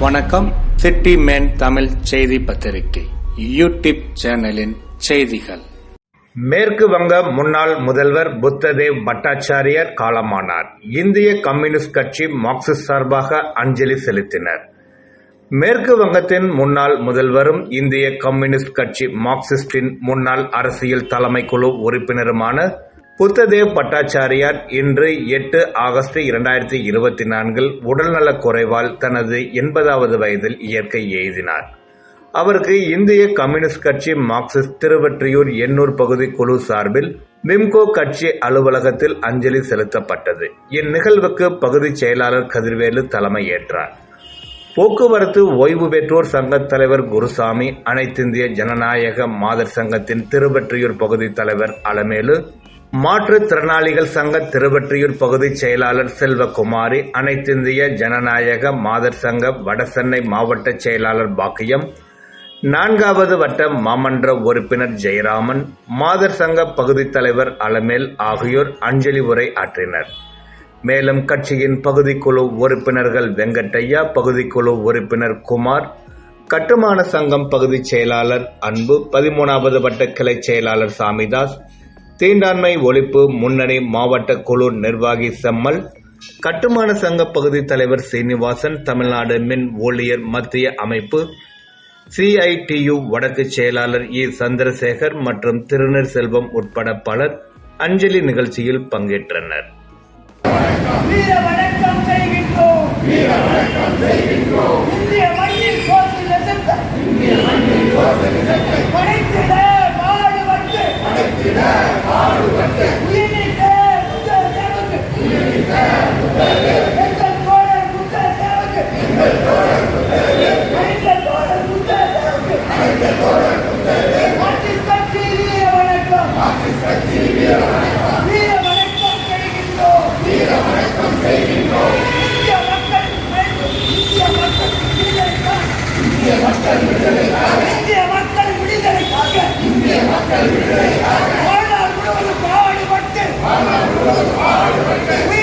வணக்கம். City man Tamil செய்தி பத்திரிகை யூடியூப் சேனலின் செய்திகள். மேற்கு வங்க முன்னாள் முதல்வர் புத்ததேவ் பட்டாச்சாரியர் காலமானார். இந்திய கம்யூனிஸ்ட் கட்சி மார்க்சிஸ்ட் சார்பாக அஞ்சலி செலுத்தினர். மேற்கு வங்கத்தின் முன்னாள் முதல்வரும் இந்திய கம்யூனிஸ்ட் கட்சி மார்க்சிஸ்டின் முன்னாள் அரசியல் தலைமைக்குழு உறுப்பினருமான புத்ததேவ் பட்டாச்சாரியார் இன்று எட்டு ஆகஸ்ட் இரண்டாயிரத்தி இருபத்தி நான்கில் உடல்நலக் குறைவால் தனது எண்பதாவது வயதில் இயற்கை எய்தினார் அவருக்கு இந்திய கம்யூனிஸ்ட் கட்சி மார்க்சிஸ்ட் திருவற்றியூர் எண்ணூர் பகுதி குழு சார்பில் விம்கோ கட்சி அலுவலகத்தில் அஞ்சலி செலுத்தப்பட்டது. இந்நிகழ்வுக்கு பகுதிச் செயலாளர் கதிர்வேலு தலைமையேற்றார். போக்குவரத்து ஓய்வு பெற்றோர் சங்கத் தலைவர் குருசாமி அனைத்திந்திய ஜனநாயக மாதர் சங்கத்தின் திருவற்றியூர் பகுதி தலைவர் அலமேலு மாற்றுத்திறனாளிகள் சங்க திருவற்றியூர் பகுதிச் செயலாளர் செல்வகுமாரி அனைத்திந்திய ஜனநாயக மாதர் சங்க வடசென்னை மாவட்ட செயலாளர் பாக்கியம் நான்காவது வட்ட மாமன்ற உறுப்பினர் ஜெயராமன் மாதர் சங்க பகுதித் தலைவர் அலமேல் ஆகியோர் அஞ்சலி உரை ஆற்றினர். மேலும் கட்சியின் பகுதிக்குழு உறுப்பினர்கள் வெங்கட்டையா பகுதிக்குழு உறுப்பினர் குமார் கட்டுமான சங்கம் பகுதிச் செயலாளர் அன்பு பதிமூணாவது வட்ட கிளை செயலாளர் சாமிதாஸ் தீண்டாண்மை ஒழிப்பு முன்னணி மாவட்ட குழு நிர்வாகி செம்மல் கட்டுமான சங்க பகுதி தலைவர் சீனிவாசன் தமிழ்நாடு மின் ஊழியர் மத்திய அமைப்பு சிஐடியு வடக்கு செயலாளர் இ. சந்திரசேகர் மற்றும் திருநீர் செல்வம் உட்பட பலர் அஞ்சலி நிகழ்ச்சியில் பங்கேற்றனர். செய்கின்றோம் இந்திய மக்கள் விடுதலைக்காக இந்திய மக்கள் விடுதலைக்காக இந்திய மக்கள் விடுதலைக்காக வாழ்நாள் முழுவதும் பாடுபட்டு வாழ்நாள் முழுவதும் பாடுபட்டு